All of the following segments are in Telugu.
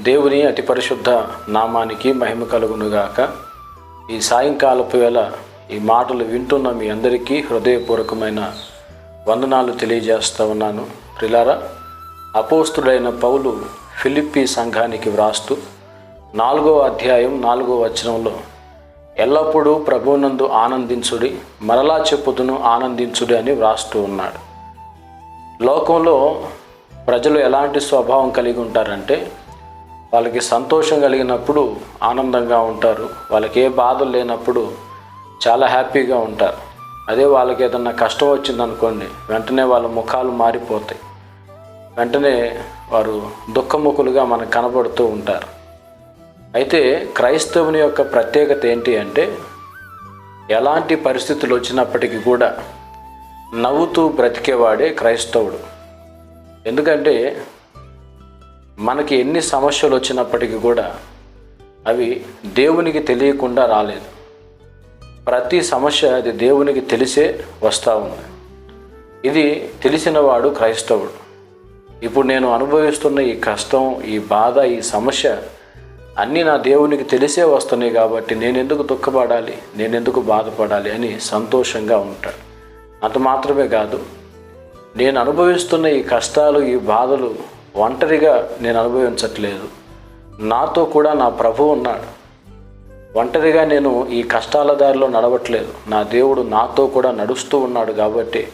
దేవుని అతి పరిశుద్ధ నామానికి మహిమ కలుగునుగాక. ఈ సాయంకాలపు వేళ ఈ మాటలు వింటున్న మీ అందరికీ హృదయపూర్వకమైన వందనాలు తెలియజేస్తూ ఉన్నాను. ప్రిలారా అపోస్తుడైన పౌలు ఫిలిప్పి సంఘానికి వ్రాస్తూ నాలుగో అధ్యాయం నాలుగో వచనంలో ఎల్లప్పుడూ ప్రభువునందు ఆనందించుడి మరలా చెప్పుదును ఆనందించుడి అని వ్రాస్తూ ఉన్నాడు. లోకంలో ప్రజలు ఎలాంటి స్వభావం కలిగి ఉంటారంటే వాళ్ళకి సంతోషం కలిగినప్పుడు ఆనందంగా ఉంటారు. వాళ్ళకి ఏ బాధలు లేనప్పుడు చాలా హ్యాపీగా ఉంటారు. అదే వాళ్ళకి ఏదన్నా కష్టం వచ్చిందనుకోండి వెంటనే వాళ్ళ ముఖాలు మారిపోతాయి. వెంటనే వారు దుఃఖముఖులుగా మనకు కనబడుతూ ఉంటారు. అయితే క్రైస్తవుని యొక్క ప్రత్యేకత ఏంటి అంటే ఎలాంటి పరిస్థితులు వచ్చినప్పటికీ కూడా నవ్వుతూ బ్రతికేవాడే క్రైస్తవుడు. ఎందుకంటే మనకి ఎన్ని సమస్యలు వచ్చినప్పటికీ కూడా అవి దేవునికి తెలియకుండా రాలేదు. ప్రతి సమస్య అది దేవునికి తెలిసే వస్తూ ఉంది ఇది తెలిసినవాడు క్రైస్తవుడు. ఇప్పుడు నేను అనుభవిస్తున్న ఈ కష్టం ఈ బాధ ఈ సమస్య అన్నీ నా దేవునికి తెలిసే వస్తున్నాయి కాబట్టి నేను ఎందుకు దుఃఖపడాలి నేను ఎందుకు బాధపడాలి అని సంతోషంగా ఉంటాడు. అంత మాత్రమే కాదు నేను అనుభవిస్తున్న ఈ కష్టాలు ఈ బాధలు ఒంటరిగా నేను అనుభవించట్లేదు. నాతో కూడా నా ప్రభు ఉన్నాడు. ఒంటరిగా నేను ఈ కష్టాల దారిలో నడవట్లేదు. నా దేవుడు నాతో కూడా నడుస్తూ ఉన్నాడు కాబట్టి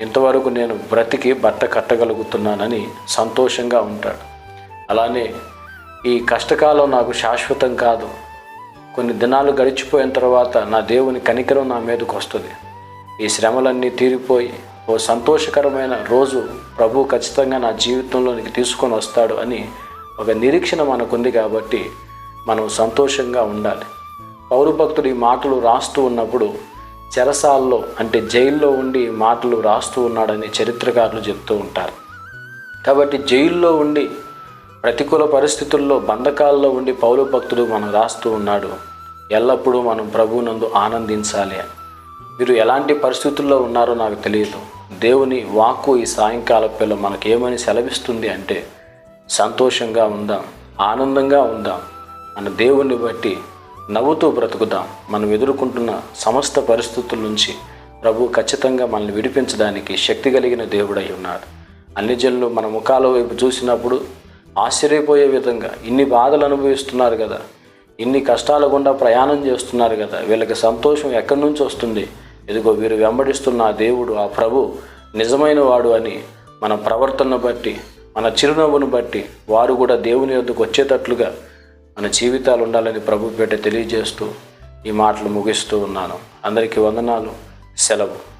ఇంతవరకు నేను బ్రతికి బట్ట కట్టగలుగుతున్నానని సంతోషంగా ఉంటాడు. అలానే ఈ కష్టకాలం నాకు శాశ్వతం కాదు. కొన్ని దినాలు గడిచిపోయిన తర్వాత నా దేవుని కనికరం నా మీదకు వస్తుంది. ఈ శ్రమలన్నీ తీరిపోయి ఓ సంతోషకరమైన రోజు ప్రభు ఖచ్చితంగా నా జీవితంలోనికి తీసుకొని వస్తాడు అని ఒక నిరీక్షణ మనకుంది కాబట్టి మనం సంతోషంగా ఉండాలి. పౌరు భక్తుడు ఈ మాటలు రాస్తూ ఉన్నప్పుడు చెరసాల్లో అంటే జైల్లో ఉండి మాటలు రాస్తూ ఉన్నాడని చరిత్రకారులు చెప్తూ ఉంటారు. కాబట్టి జైల్లో ఉండి ప్రతికూల పరిస్థితుల్లో బంధకాల్లో ఉండి పౌరు భక్తుడు మనం రాస్తూ ఉన్నాడు. ఎల్లప్పుడూ మనం ప్రభువునందు ఆనందించాలి అని. మీరు ఎలాంటి పరిస్థితుల్లో ఉన్నారో నాకు తెలియదు. దేవుని వాక్కు ఈ సాయంకాల పిల్ల మనకేమని సెలవిస్తుంది అంటే సంతోషంగా ఉందాం ఆనందంగా ఉందాం మన దేవుణ్ణి బట్టి నవ్వుతూ బ్రతుకుదాం. మనం ఎదుర్కొంటున్న సమస్త పరిస్థితుల నుంచి ప్రభు ఖచ్చితంగా మనల్ని విడిపించడానికి శక్తి కలిగిన దేవుడై ఉన్నాడు. అన్ని జనులు మన ముఖాల వైపు చూసినప్పుడు ఆశ్చర్యపోయే విధంగా ఇన్ని బాధలు అనుభవిస్తున్నారు కదా. ఇన్ని కష్టాల గుండా ప్రయాణం చేస్తున్నారు కదా. వీళ్ళకి సంతోషం ఎక్కడి నుంచి వస్తుంది? ఇదిగో వీరు వెంబడిస్తున్న ఆ దేవుడు ఆ ప్రభు నిజమైన వాడు అని మన ప్రవర్తనను బట్టి మన చిరునవ్వును బట్టి వారు కూడా దేవుని వద్దకు వచ్చేటట్లుగా మన జీవితాలు ఉండాలని ప్రభు పేట తెలియజేస్తూ ఈ మాటలు ముగిస్తూ ఉన్నాను. అందరికీ వందనాలు. సెలవు.